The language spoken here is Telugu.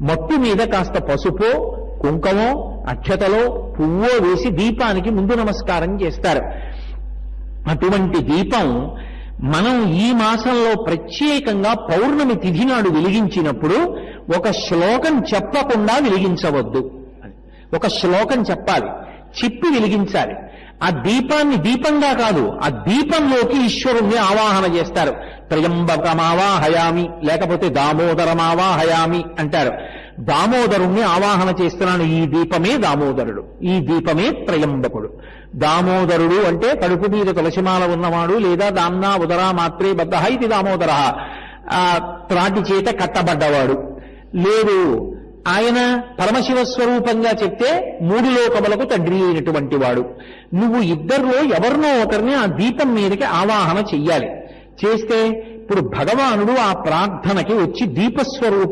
మట్టు మీద కాస్త పసుపో కుంకమో అక్షతలో పువ్వో వేసి దీపానికి ముందు నమస్కారం చేస్తారు. అటువంటి దీపం మనం ఈ మాసంలో ప్రత్యేకంగా పౌర్ణమి తిథి నాడు వెలిగించినప్పుడు ఒక శ్లోకం చెప్పకుండా వెలిగించవద్దు. ఒక శ్లోకం చెప్పాలి. చెప్పి వెలిగించాలి. ఆ దీపాన్ని దీపంగా కాదు ఆ దీపంలోకి ఈశ్వరుణ్ణి ఆవాహన చేస్తారు. త్రయంబకమావాహయామి లేకపోతే దామోదరమావాహయామి అంటారు. దామోదరుణ్ణి ఆవాహన చేస్తున్నాను ఈ దీపమే దామోదరుడు. ఈ దీపమే త్రయంబకుడు. దామోదరుడు అంటే కడుపు మీద తులసిమాల ఉన్నవాడు లేదా దాన్నా ఉదరా మాత్రే బద్ధ ఇది దామోదర. ఆ త్రాటి చేత కట్టబడ్డవాడు. లేదు ఆయన పరమశివ స్వరూపంగా చెప్తే మూడు లోకములకు తండ్రి అయినటువంటి వాడు. నువ్వు ఇద్దరిలో ఎవరినో ఒకరిని ఆ దీపం మీదకి ఆవాహన చెయ్యాలి. చేస్తే ఇప్పుడు భగవానుడు ఆ ప్రార్థనకి వచ్చి దీపస్వరూపం